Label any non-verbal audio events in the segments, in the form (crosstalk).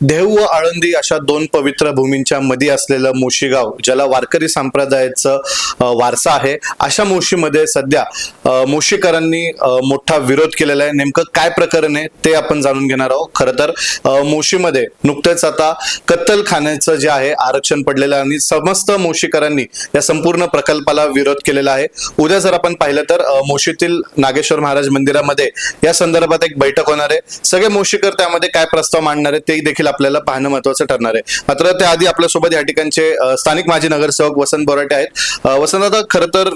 देहू व आळंदी अशा दोन पवित्र भूमींच्या मध्ये असलेलं मोशीगाव ज्याला वारकरी संप्रदायाचं वारसा आहे अशा मोशीमध्ये सध्या मोशीकरांनी मोठा विरोध केलेला आहे. नेमकं काय प्रकरण आहे ते आपण जाणून घेणार आहोत. खरं तर मोशीमध्ये नुकतेच आता कत्तलखान्याचं जे आहे आरक्षण पडलेलं आहे आणि समस्त मोशीकरांनी या संपूर्ण प्रकल्पाला विरोध केलेला आहे. उद्या जर आपण पाहिलं तर मोशीतील नागेश्वर महाराज मंदिरामध्ये या संदर्भात एक बैठक होणार आहे. सगळे मोशीकर त्यामध्ये काय प्रस्ताव मांडणार आहे ते देखील आपल्याला पाहणं महत्वाचं ठरणार आहे. मात्र त्याआधी आपल्यासोबत या ठिकाणचे स्थानिक माजी नगरसेवक वसंत बोराटे आहेत. वसंत आता खरं तर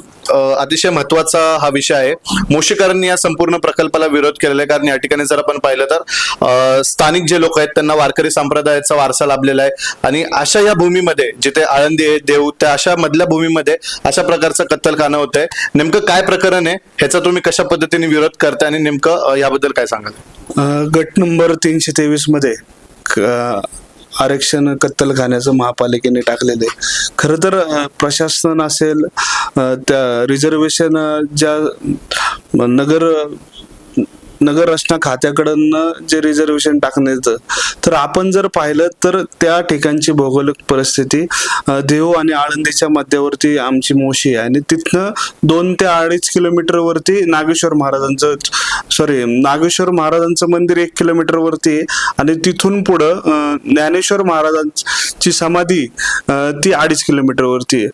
अतिशय महत्त्वाचा हा विषय आहे. मोशीकरांनी या संपूर्ण प्रकल्पाला विरोध केलेला आहे. कारण या ठिकाणी जर आपण पाहिलं तर स्थानिक जे लोक आहेत त्यांना वारकरी संप्रदायाचा वारसा लाभलेला आहे. आणि अशा या भूमीमध्ये जिथे आळंदी आहे देऊ त्या अशा मधल्या भूमीमध्ये अशा प्रकारचं कत्तलखाना होत आहे नेमकं काय प्रकरण आहे? ह्याचा तुम्ही कशा पद्धतीने विरोध करताय? आणि नेमकं याबद्दल काय सांगाल? गट नंबर तीनशे तेवीसमध्ये आरक्षण कत्तलखान्याचं महापालिकेने टाकलेलं आहे. खरं तर प्रशासन असेल त्या रिझर्वेशन ज्या नगर नगर रचना खात्याकडनं जे रिझर्वेशन टाकण्याचं तर आपण जर पाहिलं तर त्या ठिकाणची भौगोलिक परिस्थिती देहू आणि आळंदीच्या मध्यावरती आमची मोशी आहे. आणि तिथनं दोन ते अडीच किलोमीटर वरती नागेश्वर महाराजांचं सॉरी नागेश्वर महाराजांचं मंदिर एक किलोमीटर वरती आहे. आणि तिथून पुढं ज्ञानेश्वर महाराजांची समाधी ती अडीच किलोमीटर वरती आहे.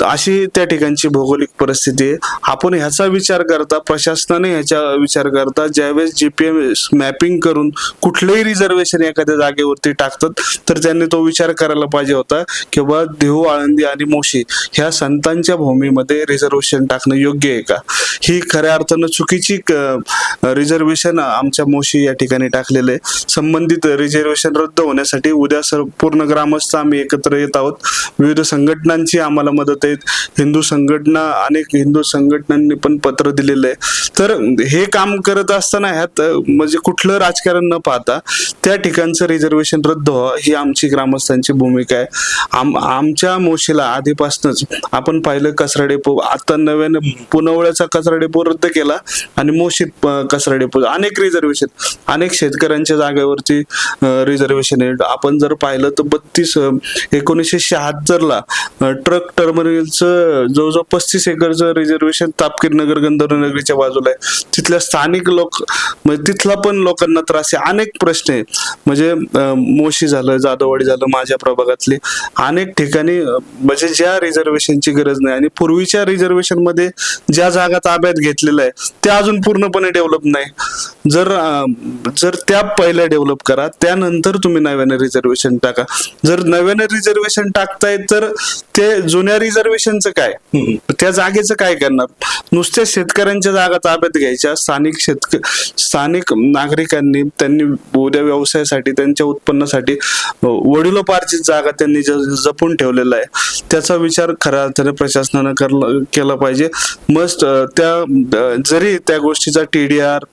तर अशी त्या ठिकाणची भौगोलिक परिस्थिती आहे. आपण ह्याचा विचार करता प्रशासनाने ह्याचा विचार करता ज्यावेळेस जीपीएस मॅपिंग करून कुठलंही रिझर्वेशन एखाद्या जागेवरती टाकतात तर त्यांनी तो विचार करायला पाहिजे होता किंवा देहू आळंदी आणि मोशी ह्या संतांच्या भूमीमध्ये रिझर्वेशन टाकणं योग्य आहे का? ही खऱ्या अर्थानं चुकीची रिझर्वेशन आमच्या मोशी या ठिकाणी टाकलेलं आहे. संबंधित रिझर्वेशन रद्द होण्यासाठी उद्या सर पूर्ण ग्रामस्थ आम्ही एकत्र येत आहोत. विविध संघटनांची आम्हाला मदत आहे. हिंदू संघटना अनेक हिंदू संघटनांनी पण पत्र दिलेलं आहे. तर हे काम करत असताना ह्यात म्हणजे कुठलं राजकारण न पाहता त्या ठिकाणचं रिझर्वेशन रद्द व्हावं ही आमची ग्रामस्थांची भूमिका आहे. आम आमच्या मोशीला आधीपासूनच आपण पाहिलं कचरा डेपो आता नव्याने पुनवळ्याचा कचरा डेपो रद्द केला आणि मोशीत कचरा डेपो अनेक रिझर्वेशन अनेक शेतकऱ्यांच्या जागेवरती रिझर्वेशन आहे. आपण जर पाहिलं तर बत्तीस एकोणीसशे शहात्तरला ट्रक टर्मिनलचं जवळजवळ पस्तीस एकरचं रिझर्वेशन तापकीर नगर गंधर्व नगरीच्या बाजूला आहे. तिथल्या स्थानिक लोक म्हणजे तिथला पण लोकांना त्रास आहे. अनेक प्रश्न आहे. म्हणजे मोशी झालं जाधववाडी झालं माझ्या प्रभागातले. अनेक ठिकाणी म्हणजे ज्या रिझर्वेशनची गरज नाही आणि पूर्वीच्या रिझर्वेशनमध्ये ज्या जागा ताब्यात घेतलेल्या आहे त्या अजून पूर्णपणे डेव्हलप नाही. जर जर त्या पहिल्या डेव्हलप करा त्यानंतर तुम्ही नव्याने रिझर्वेशन टाका. जर नव्याने रिझर्वेशन टाकताय तर ते जुन्या रिझर्वेशनचं काय? त्या जागेचं काय करणार? नुसत्या शेतकऱ्यांच्या जागा ताब्यात घ्यायच्या स्थानिक शेतक स्थानिक नागरिकांनी त्यांनी उद्या व्यवसायासाठी त्यांच्या उत्पन्नासाठी वडिलोपार्जित जागा त्यांनी जपून ठेवलेला आहे. त्याचा विचार खऱ्या अर्थाने प्रशासनानं केला पाहिजे. मस्त त्या जरी त्या गोष्टीचा टीडीआर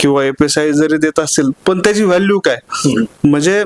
किंवा एफ एस आय जरी देत असेल पण त्याची व्हॅल्यू काय? म्हणजे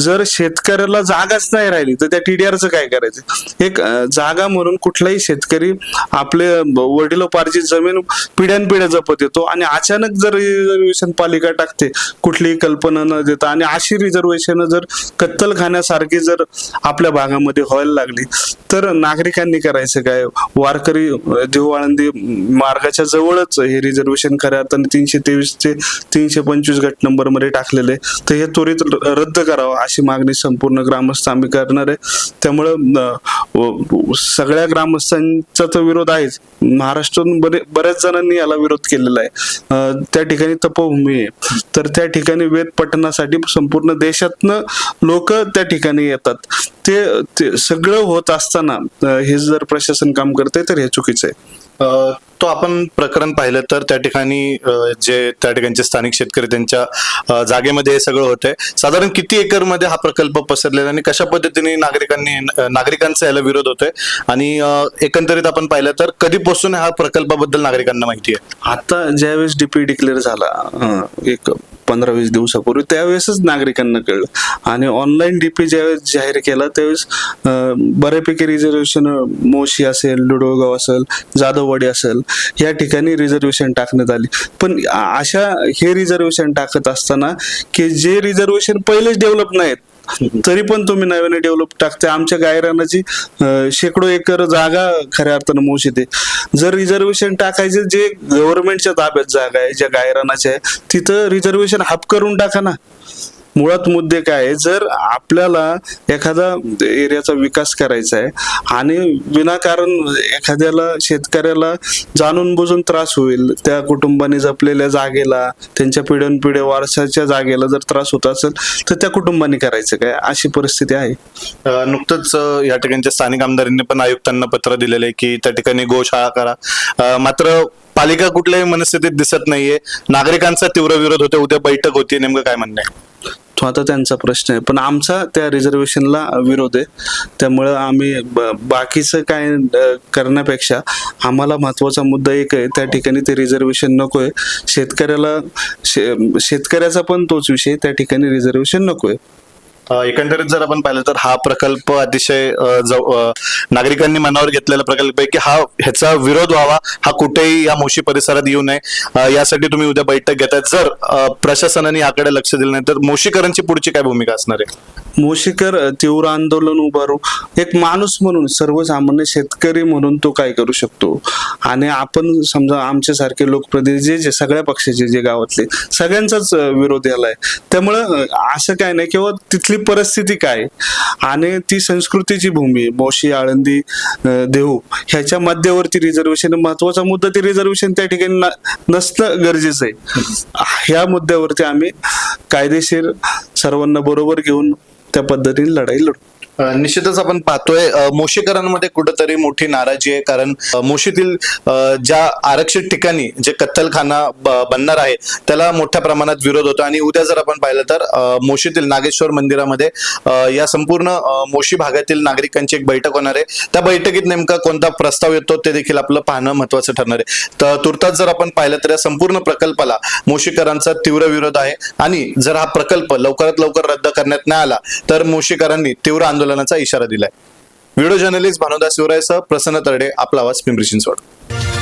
जर शेतकऱ्याला जागाच नाही राहिली तर त्या टीडीआरचं काय करायचं? एक जागा म्हणून कुठलाही शेतकरी आपले वडिलोपार्जित जमीन पिढ्यानपिढ्या जपत येतो आणि अचानक जर रिझर्वेशन पालिका टाकते कुठलीही कल्पना न देता आणि अशी रिझर्वेशन जर कत्तलखान्यासारखी जर आपल्या भागामध्ये व्हायला लागली तर नागरिकांनी करायचं काय? वारकरी अं, मार्गाच्या जवळच हे रिझर्वेशन खऱ्या अर्थाने तीनशे तेवीस ते तीनशे पंचवीस गट नंबरमध्ये टाकलेले तर हे त्वरित र- रद्द करावं अशी मागणी संपूर्ण ग्रामस्थ आम्ही करणार आहे. त्यामुळं सगळ्या ग्रामस्थांचा तर विरोध आहेच. महाराष्ट्रातून बरे बऱ्याच जणांनी याला विरोध केलेला आहे. त्या ठिकाणी तपोभूमी आहे. तर त्या ठिकाणी वेद पठणासाठी संपूर्ण देशातनं लोक त्या ठिकाणी येतात. ते ते सगळं होत असताना हे जर प्रशासन काम करते तर हे चुकीचं आहे. तो आपण प्रकरण पाहिलं तर त्या ठिकाणी जे त्या ठिकाणचे स्थानिक शेतकरी त्यांच्या जागेमध्ये हे सगळं होतंय. साधारण किती एकरमध्ये हा प्रकल्प पसरलेला आणि कशा पद्धतीने नागरिकांनी नागरिकांचा याला विरोध होतोय? आणि एकंदरीत आपण पाहिलं तर कधीपासून हा प्रकल्पाबद्दल नागरिकांना माहिती आहे? आता ज्यावेळेस डीपी डिक्लेअर झाला एक पंधरा वीस दिवसापूर्वी त्यावेळेसच नागरिकांना कळलं. आणि ऑनलाईन डीपी ज्यावेळेस जाहीर केला त्यावेळेस बऱ्यापैकी रिझर्वेशन मोशी असेल लुडोगाव असेल जाधववाडी असेल या ठिकाणी रिझर्वेशन टाकण्यात आली. पण अशा हे रिझर्वेशन टाकत असताना की जे रिझर्वेशन पहिलेच डेव्हलप नाहीत (laughs) तरी पण तुम्ही नव्याने डेव्हलप टाकते आमच्या गायरानाची शेकडो एकर जागा खऱ्या अर्थानं मोश येते. जर रिझर्वेशन टाकायचे जे गव्हर्नमेंटच्या ताब्यात जागा आहे ज्या गायरानाच्या आहे तिथं रिझर्वेशन हाफ करून टाका ना. मुळात मुद्दे काय आहे? जर आपल्याला एखादा एरियाचा विकास करायचा आहे आणि विनाकारण एखाद्याला शेतकऱ्याला जाणून बुजून त्रास होईल त्या कुटुंबाने जपलेल्या जागेला त्यांच्या पिढ्यानपिढ्या वारसाच्या जागेला जर त्रास होत असेल तर त्या कुटुंबाने करायचं काय? अशी परिस्थिती आहे. नुकतंच या ठिकाणच्या स्थानिक आमदारांनी पण आयुक्तांना पत्र दिलेलं आहे की त्या ठिकाणी गोशाळा करा. मात्र पालिका कुठल्याही मनस्थितीत दिसत नाहीये. नागरिकांचा तीव्र विरोध होते उद्या बैठक होती नेमकं काय म्हणणं आहे? तो आता त्यांचा प्रश्न आहे. पण आमचा त्या रिझर्वेशनला विरोध आहे. त्यामुळं आम्ही ब- बाकीचं काय करण्यापेक्षा आम्हाला महत्त्वाचा मुद्दा एक आहे. त्या ठिकाणी ते रिझर्वेशन नकोय. शेतकऱ्याला शे- शेतकऱ्याचा पण तोच विषय त्या ठिकाणी रिझर्वेशन नकोय. आहे एकंदरीत जर आपण पाहिलं तर हा प्रकल्प अतिशय नागरिकांनी मनावर घेतलेला प्रकल्प आहे की हा ह्याचा विरोध व्हावा हा कुठेही या मोशी परिसरात येऊ नये. यासाठी तुम्ही उद्या बैठक घेताय जर प्रशासनाने याकडे लक्ष दिलं नाही तर मोशीकरांची पुढची काय भूमिका असणार आहे? मोशीकर तीव्र आंदोलन उभारू एक माणूस म्हणून सर्वसामान्य शेतकरी म्हणून तो काय करू शकतो? आणि आपण समजा आमच्यासारखे लोकप्रतिनिधी जे जे सगळ्या पक्षाचे जे गावातले सगळ्यांचाच विरोध याला आहे त्यामुळं असं काय नाही किंवा तिथली परिस्थिती काय? आणि ती संस्कृतीची भूमी मोशी आळंदी देहू ह्याच्या मध्यावरती रिझर्वेशन महत्त्वाचा मुद्दा ते रिझर्वेशन त्या ठिकाणी नसणं गरजेचं आहे. ह्या मुद्द्यावरती आम्ही कायदेशीर सर्वांना बरोबर घेऊन त्या पद्धतीने लढाई लढू. निश्चितच आपण पाहतोय मोशीकरांमध्ये कुठेतरी मोठी नाराजी आहे. कारण मोशीतील ज्या आरक्षित ठिकाणी जे कत्तलखाना बनणार आहे त्याला मोठ्या प्रमाणात विरोध होतो. आणि उद्या जर आपण पाहिलं तर मोशीतील नागेश्वर मंदिरामध्ये या संपूर्ण मोशी भागातील नागरिकांची एक बैठक होणार आहे. त्या बैठकीत नेमका कोणता प्रस्ताव येतो ते देखील आपलं पाहणं महत्वाचं ठरणार आहे. तर तुर्तास जर आपण पाहिलं तर या संपूर्ण प्रकल्पाला मोशीकरांचा तीव्र विरोध आहे. आणि जर हा प्रकल्प लवकरात लवकर रद्द करण्यात नाही आला तर मोशीकरांनी तीव्र आंदोलन आंदोलनाचा इशारा दिलाय. व्हिडिओ जर्नलिस्ट भानुदास शिवरायसह प्रसन्न तरडे आपला आवाज पिंपरी चिंचवड.